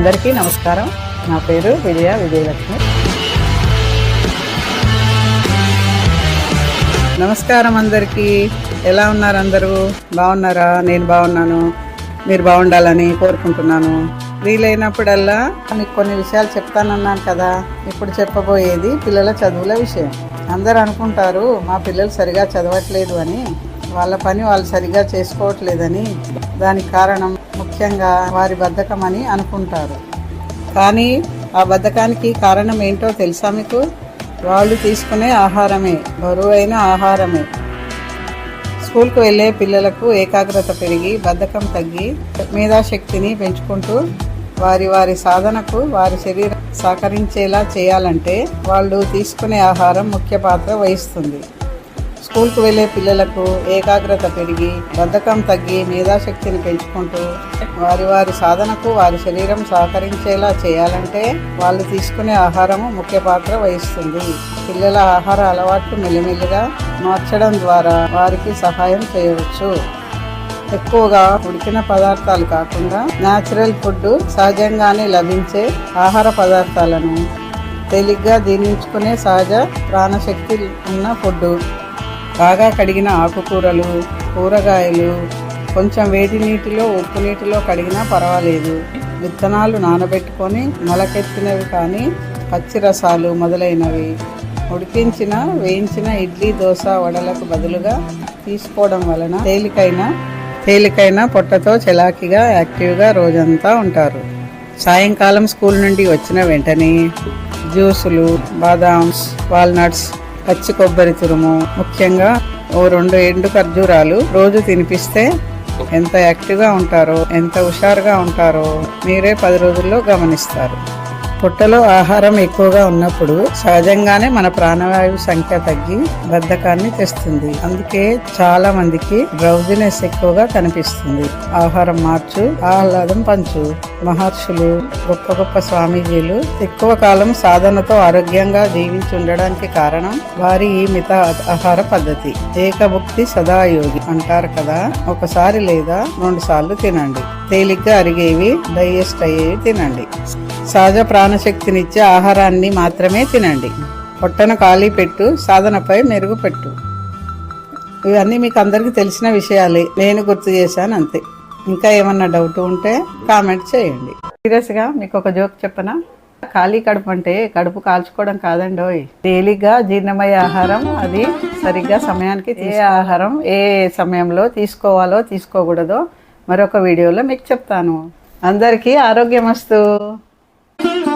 అందరికీ నమస్కారం. నా పేరు విజయ విజయలక్ష్మి. నమస్కారం అందరికీ. ఎలా ఉన్నారు అందరూ? బాగున్నారా? నేను బాగున్నాను. మీరు బాగుండాలని కోరుకుంటున్నాను. వీలైనప్పుడల్లా మీకు కొన్ని విషయాలు చెప్తానన్నాను కదా. ఇప్పుడు చెప్పబోయేది పిల్లల చదువుల విషయం. అందరు అనుకుంటారు మా పిల్లలు సరిగా చదవట్లేదు అని. వాళ్ళ పని వాళ్ళు సరిగా చేసుకోవట్లేదని. దానికి కారణం ముఖ్యంగా వారి బద్ధకం అని అనుకుంటారు. కానీ ఆ బద్ధకానికి కారణం ఏంటో తెలుసా మీకు? వాళ్ళు తీసుకునే ఆహారమే బరువైన ఆహారమే. స్కూల్కి వెళ్ళే పిల్లలకు ఏకాగ్రత పెరిగి బద్ధకం తగ్గి మేధాశక్తిని పెంచుకుంటూ వారి వారి సాధనకు వారి శరీరం సహకరించేలా చేయాలంటే వాళ్ళు తీసుకునే ఆహారం ముఖ్య పాత్ర వహిస్తుంది. స్కూల్కి వెళ్ళే పిల్లలకు ఏకాగ్రత పెరిగి బద్ధకం తగ్గి మేధాశక్తిని పెంచుకుంటూ వారి వారి సాధనకు వారి శరీరం సహకరించేలా చేయాలంటే వాళ్ళు తీసుకునే ఆహారము ముఖ్య పాత్ర వహిస్తుంది. పిల్లల ఆహార అలవాట్లు మెల్లిమెల్లిగా మార్చడం ద్వారా వారికి సహాయం చేయవచ్చు. ఎక్కువగా ఉడికిన పదార్థాలు కాకుండా న్యాచురల్ ఫుడ్ సహజంగానే లభించే ఆహార పదార్థాలను తేలిగ్గా దీనించుకునే సహజ ప్రాణశక్తి ఉన్న ఫుడ్ బాగా కడిగిన ఆకుకూరలు కూరగాయలు కొంచెం వేడి నీటిలో ఉప్పు నీటిలో కడిగినా పర్వాలేదు. విత్తనాలు నానబెట్టుకొని మొలకెత్తినవి కానీ పచ్చి రసాలు మొదలైనవి. ఉడికించిన వేయించిన ఇడ్లీ దోశ వడలకు బదులుగా తీసుకోవడం వలన తేలికైన తేలికైన పొట్టతో చలాకీగా యాక్టివ్గా రోజంతా ఉంటారు. సాయంకాలం స్కూల్ నుండి వచ్చిన వెంటనే జ్యూసులు బాదామ్స్ వాల్నట్స్ పచ్చి కొబ్బరి తురుము ముఖ్యంగా ఓ రెండు ఎండు ఖర్జూరాలు రోజు తినిపిస్తే ఎంత యాక్టివ్గా ఉంటారో ఎంత హుషారుగా ఉంటారో మీరే పది రోజుల్లో గమనిస్తారు. పొట్టలో ఆహారం ఎక్కువగా ఉన్నప్పుడు సహజంగానే మన ప్రాణవాయువు సంఖ్య తగ్గి బద్ధకాన్ని తెస్తుంది. అందుకే చాలా మందికి డ్రౌజినెస్ ఎక్కువగా కనిపిస్తుంది. ఆహారం మార్చు ఆహ్లాదం పంచు. మహర్షులు గొప్ప గొప్ప స్వామీజీలు ఎక్కువ కాలం సాధనతో ఆరోగ్యంగా జీవించి ఉండడానికి కారణం వారి ఈ మిత ఆహార పద్ధతి. ఏకభుక్తి సదాయోగి అంటారు కదా ఒకసారి లేదా రెండు సార్లు తినండి. తేలిగ్గా అరిగేవి డైజెస్ట్ అయ్యేవి తినండి. సహజ ప్రాణశక్తినిచ్చే ఆహారాన్ని మాత్రమే తినండి. పొట్టను ఖాళీ పెట్టు సాధనపై మెరుగుపెట్టు ఇవన్నీ మీకు అందరికీ తెలిసిన విషయాలే. నేను గుర్తు చేశాను అంతే. ఇంకా ఏమన్నా డౌట్ ఉంటే కామెంట్ చేయండి. సీరియస్గా మీకు ఒక జోక్ చెప్పనా? ఖాళీ కడుపు అంటే కడుపు కాల్చుకోవడం కాదండోయ్ తేలిగ్గా జీర్ణమయ్యే ఆహారం అది సరిగ్గా సమయానికి ఏ ఆహారం ఏ సమయంలో తీసుకోవాలో తీసుకోకూడదో మరొక వీడియోలో మీకు చెప్తాను. అందరికీ ఆరోగ్యం వస్తూ Mm-hmm.